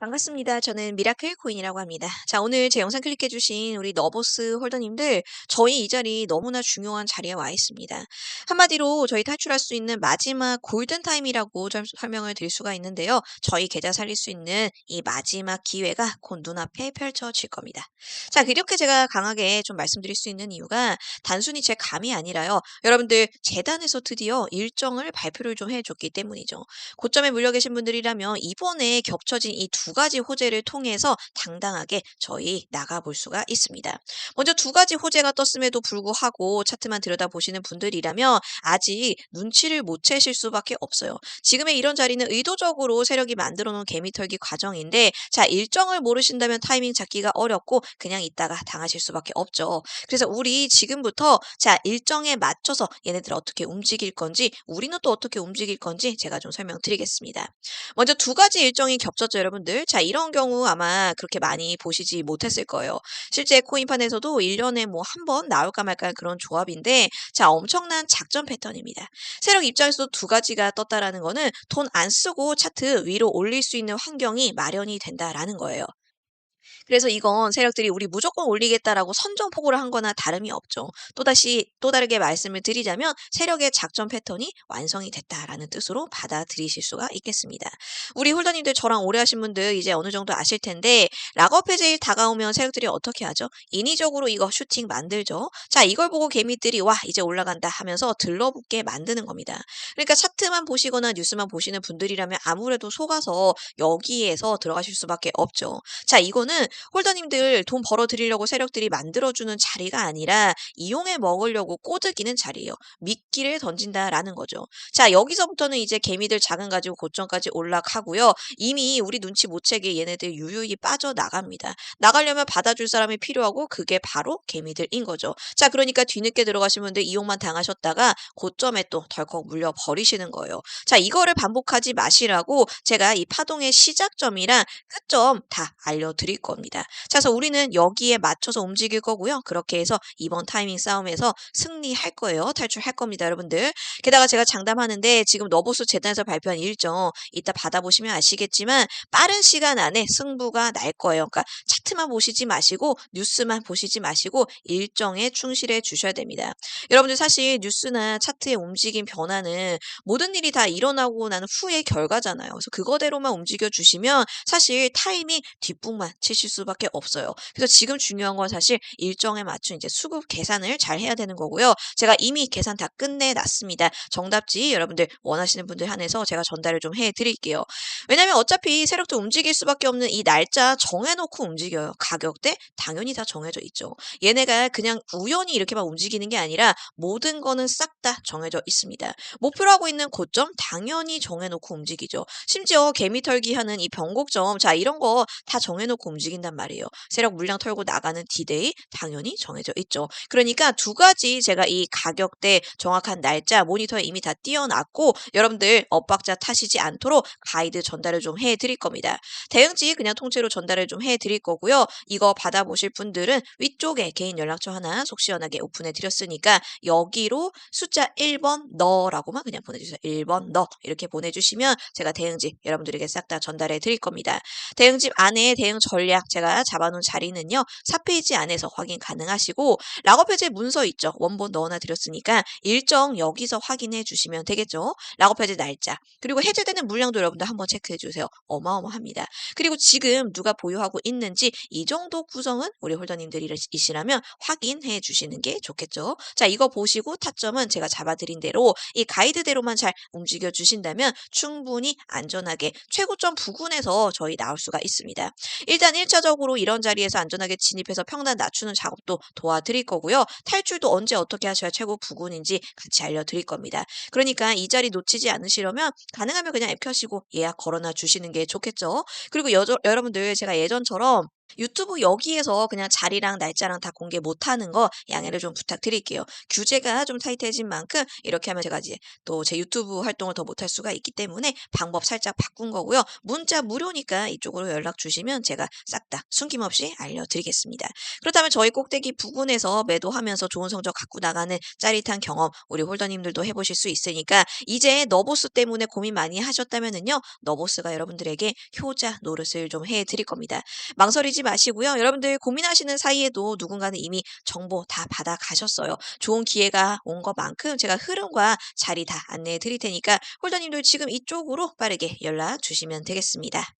반갑습니다. 저는 미라클 코인이라고 합니다. 자, 오늘 제 영상 클릭해주신 우리 너보스 홀더님들, 저희 이 자리 너무나 중요한 자리에 와 있습니다. 한마디로 저희 탈출할 수 있는 마지막 골든타임이라고 좀 설명을 드릴 수가 있는데요. 저희 계좌 살릴 수 있는 이 마지막 기회가 곧 눈앞에 펼쳐질 겁니다. 자, 이렇게 제가 강하게 좀 말씀드릴 수 있는 이유가 단순히 제 감이 아니라요. 여러분들 재단에서 드디어 일정을 발표를 좀 해줬기 때문이죠. 고점에 물려 계신 분들이라면 이번에 겹쳐진 이두 가지 호재를 통해서 당당하게 저희 나가볼 수가 있습니다. 먼저 두 가지 호재가 떴음에도 불구하고 차트만 들여다보시는 분들이라면 아직 눈치를 못 채실 수밖에 없어요. 지금의 이런 자리는 의도적으로 세력이 만들어 놓은 개미털기 과정인데 자 일정을 모르신다면 타이밍 잡기가 어렵고 그냥 있다가 당하실 수밖에 없죠. 그래서 우리 지금부터 자 일정에 맞춰서 얘네들 어떻게 움직일 건지 우리는 또 어떻게 움직일 건지 제가 좀 설명드리겠습니다. 먼저 두 가지 일정이 겹쳤죠, 여러분들. 자, 이런 경우 아마 그렇게 많이 보시지 못했을 거예요. 실제 코인판에서도 1년에 뭐 한 번 나올까 말까 그런 조합인데, 자, 엄청난 작전 패턴입니다. 세력 입장에서도 두 가지가 떴다라는 거는 돈 안 쓰고 차트 위로 올릴 수 있는 환경이 마련이 된다라는 거예요. 그래서 이건 세력들이 우리 무조건 올리겠다라고 선전포고를 한 거나 다름이 없죠. 또다시 또 다르게 말씀을 드리자면 세력의 작전 패턴이 완성이 됐다라는 뜻으로 받아들이실 수가 있겠습니다. 우리 홀더님들 저랑 오래 하신 분들 이제 어느 정도 아실 텐데 락업 해제일 다가오면 세력들이 어떻게 하죠? 인위적으로 이거 슈팅 만들죠. 자, 이걸 보고 개미들이 와, 이제 올라간다 하면서 들러붙게 만드는 겁니다. 그러니까 차트만 보시거나 뉴스만 보시는 분들이라면 아무래도 속아서 여기에서 들어가실 수밖에 없죠. 자, 이거는 홀더님들 돈 벌어 드리려고 세력들이 만들어주는 자리가 아니라 이용해 먹으려고 꼬드기는 자리예요. 미끼를 던진다라는 거죠. 자, 여기서부터는 이제 개미들 작은 가지고 고점까지 올라가고요. 이미 우리 눈치 못 채게 얘네들 유유히 빠져나갑니다. 나가려면 받아줄 사람이 필요하고 그게 바로 개미들인 거죠. 자, 그러니까 뒤늦게 들어가신 분들 이용만 당하셨다가 고점에 또 덜컥 물려 버리시는 거예요. 자, 이거를 반복하지 마시라고 제가 이 파동의 시작점이랑 끝점 다 알려드릴 겁니다. 자, 그래서 우리는 여기에 맞춰서 움직일 거고요. 그렇게 해서 이번 타이밍 싸움에서 승리할 거예요. 탈출할 겁니다, 여러분들. 게다가 제가 장담하는데 지금 너보스 재단에서 발표한 일정 이따 받아보시면 아시겠지만 빠른 시간 안에 승부가 날 거예요. 그러니까 차트만 보시지 마시고 뉴스만 보시지 마시고 일정에 충실해 주셔야 됩니다. 여러분들 사실 뉴스나 차트의 움직임 변화는 모든 일이 다 일어나고 난 후의 결과잖아요. 그래서 그거대로만 움직여 주시면 사실 타임이 뒷북만 치실 수밖에 없어요. 그래서 지금 중요한 건 사실 일정에 맞춘 이제 수급 계산을 잘 해야 되는 거고요. 제가 이미 계산 다 끝내놨습니다. 정답지 여러분들 원하시는 분들 한해서 제가 전달을 좀 해드릴게요. 왜냐면 어차피 세력도 움직일 수밖에 없는 이 날짜 정해놓고 움직여요. 가격대 당연히 다 정해져 있죠. 얘네가 그냥 우연히 이렇게만 움직이는 게 아니라 모든 거는 싹 다 정해져 있습니다. 목표로 하고 있는 고점 당연히 정해놓고 움직이죠. 심지어 개미털기 하는 이 변곡점 자 이런 거 다 정해놓고 움직 인단 말이에요. 세력 물량 털고 나가는 디데이 당연히 정해져 있죠. 그러니까 두 가지 제가 이 가격대 정확한 날짜 모니터에 이미 다 띄워놨고 여러분들 엇박자 타시지 않도록 가이드 전달을 좀 해드릴 겁니다. 대응지 그냥 통째로 전달을 좀 해드릴 거고요. 이거 받아보실 분들은 위쪽에 개인 연락처 하나 속 시원하게 오픈해 드렸으니까 여기로 숫자 1번 너라고만 그냥 보내주세요. 1번 너 이렇게 보내주시면 제가 대응지 여러분들에게 싹 다 전달해 드릴 겁니다. 대응집 안에 대응 전략 제가 잡아놓은 자리는요. 4페이지 안에서 확인 가능하시고 락업 해제 문서 있죠. 원본 넣어놔 드렸으니까 일정 여기서 확인해 주시면 되겠죠. 락업 해제 날짜 그리고 해제되는 물량도 여러분들 한번 체크해 주세요. 어마어마합니다. 그리고 지금 누가 보유하고 있는지 이 정도 구성은 우리 홀더님들이시라면 확인해 주시는 게 좋겠죠. 자 이거 보시고 타점은 제가 잡아드린 대로 이 가이드대로만 잘 움직여 주신다면 충분히 안전하게 최고점 부근에서 저희 나올 수가 있습니다. 일단 1차 적으로 이런 자리에서 안전하게 진입해서 평단 낮추는 작업도 도와드릴 거고요. 탈출도 언제 어떻게 하셔야 최고 부근인지 같이 알려드릴 겁니다. 그러니까 이 자리 놓치지 않으시려면 가능하면 그냥 앱 켜시고 예약 걸어놔 주시는 게 좋겠죠. 그리고 여, 여러분들 제가 예전처럼 유튜브 여기에서 그냥 자리랑 날짜랑 다 공개 못하는 거 양해를 좀 부탁드릴게요. 규제가 좀 타이트해진 만큼 이렇게 하면 제가 이제 또 제 유튜브 활동을 더 못할 수가 있기 때문에 방법 살짝 바꾼 거고요. 문자 무료니까 이쪽으로 연락 주시면 제가 싹 다 숨김없이 알려드리겠습니다. 그렇다면 저희 꼭대기 부근에서 매도하면서 좋은 성적 갖고 나가는 짜릿한 경험 우리 홀더님들도 해보실 수 있으니까 이제 너보스 때문에 고민 많이 하셨다면은요. 너보스가 여러분들에게 효자 노릇을 좀 해드릴 겁니다. 망설이지 마시고요. 여러분들 고민하시는 사이에도 누군가는 이미 정보 다 받아 가셨어요. 좋은 기회가 온 것만큼 제가 흐름과 자리 다 안내해 드릴 테니까 홀더님들 지금 이쪽으로 빠르게 연락 주시면 되겠습니다.